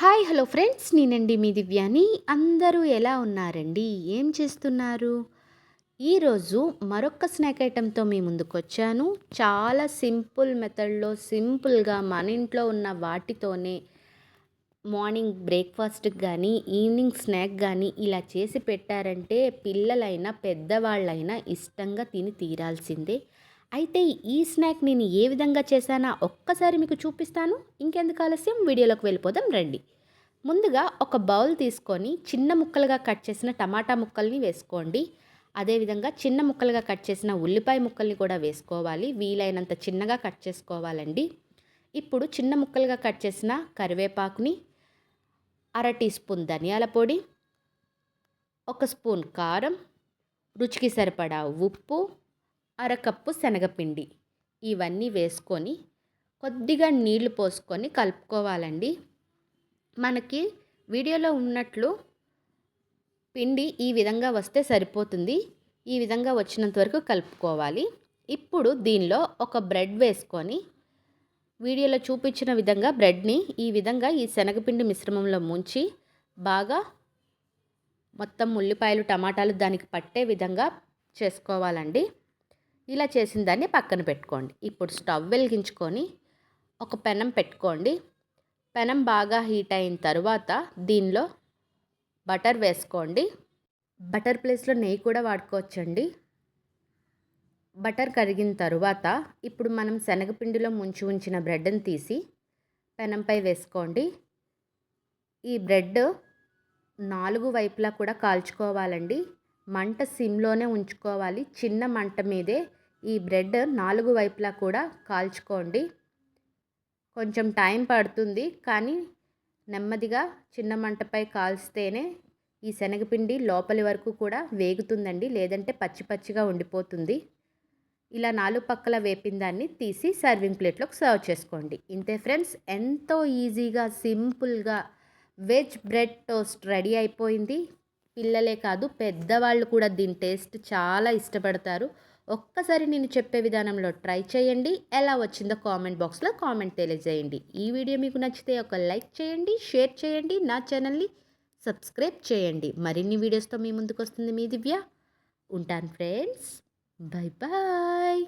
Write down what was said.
Hi hello friends. నేనండి మీ దివ్యాని. అందరూ ఎలా ఉన్నారండి? ఏం చేస్తున్నారు? ఈరోజు మరొక స్నాక్ ఐటెంతో మీ ముందుకు వచ్చాను చాలా సింపుల్ మెథడ్లో సింపుల్గా మన ఇంట్లో ఉన్న వాటితోనే మార్నింగ్ బ్రేక్ఫాస్ట్కి కానీ ఈవినింగ్ స్నాక్ కానీ ఇలా చేసి పెట్టారంటే పిల్లలైనా పెద్దవాళ్ళైనా ఇష్టంగా తిని తీరాల్సిందే. అయితే ఈ స్నాక్ నేను ఏ విధంగా చేశానా ఒక్కసారి మీకు చూపిస్తాను. ఇంకెందుకు ఆలస్యం? వీడియోలోకి వెళ్ళిపోదాం రండి. ముందుగా ఒక బౌల్ తీసుకొని చిన్న ముక్కలుగా కట్ చేసిన టమాటా ముక్కల్ని వేసుకోండి. అదేవిధంగా చిన్న ముక్కలుగా కట్ చేసిన ఉల్లిపాయ ముక్కల్ని కూడా వేసుకోవాలి. వీలైనంత చిన్నగా కట్ చేసుకోవాలండి. ఇప్పుడు చిన్న ముక్కలుగా కట్ చేసిన కరివేపాకుని అర టీ స్పూన్ ధనియాల పొడి ఒక స్పూన్ కారం రుచికి సరిపడా ఉప్పు అరకప్పు శనగపిండి. ఇవన్నీ వేసుకొని కొద్దిగా నీళ్ళు పోసుకొని కలుపుకోవాలండి. మనకి వీడియోలో ఉన్నట్లు పిండి ఈ విధంగా వస్తే సరిపోతుంది. ఈ విధంగా వచ్చినంత వరకు కలుపుకోవాలి. ఇప్పుడు దీనిలో ఒక బ్రెడ్ వేసుకొని వీడియోలో చూపించిన విధంగా బ్రెడ్ని ఈ విధంగా ఈ శనగపిండి మిశ్రమంలో ముంచి బాగా మొత్తం ఉల్లిపాయలు టమాటాలు దానికి పట్టే విధంగా చేసుకోవాలండి. ఇలా చేసిన దాన్ని పక్కన పెట్టుకోండి. ఇప్పుడు స్టవ్ వెలిగించుకొని ఒక పెనం పెట్టుకోండి. పెనం బాగా హీట్ అయిన తర్వాత దీనిలో బటర్ వేసుకోండి. బటర్ ప్లేస్లో నెయ్యి కూడా వాడుకోవచ్చండి. బటర్ కరిగిన తర్వాత ఇప్పుడు మనం శనగపిండిలో ముంచి ఉంచిన బ్రెడ్ని తీసి పెనంపై వేసుకోండి. ఈ బ్రెడ్ నాలుగు వైపులా కూడా కాల్చుకోవాలండి. మంట సిమ్లోనే ఉంచుకోవాలి. చిన్న మంట మీదే ఈ బ్రెడ్ నాలుగు వైపులా కూడా కాల్చుకోండి. కొంచెం టైం పడుతుంది కానీ నెమ్మదిగా చిన్న మంటపై కాల్స్తేనే ఈ శనగపిండి లోపలి వరకు కూడా వేగుతుందండి లేదంటే పచ్చి పచ్చిగా ఉండిపోతుంది. ఇలా నాలుగు పక్కల వేపిన దాన్ని తీసి సర్వింగ్ ప్లేట్లోకి సర్వ్ చేసుకోండి. ఇంతే ఫ్రెండ్స్ ఎంతో ఈజీగా సింపుల్గా వెజ్ బ్రెడ్ టోస్ట్ రెడీ అయిపోయింది. పిల్లలే కాదు పెద్దవాళ్ళు కూడా దీని టేస్ట్ చాలా ఇష్టపడతారు. ఒక్కసారి నేను చెప్పే విధానంలో ట్రై చేయండి. ఎలా వచ్చిందో కామెంట్ బాక్స్లో కామెంట్ తెలియజేయండి. ఈ వీడియో మీకు నచ్చితే ఒక లైక్ చేయండి షేర్ చేయండి నా ఛానల్ని సబ్స్క్రైబ్ చేయండి. మరిన్ని వీడియోస్తో మీ ముందుకు వస్తుంది మీ దివ్య. ఉంటాను ఫ్రెండ్స్. Bye bye.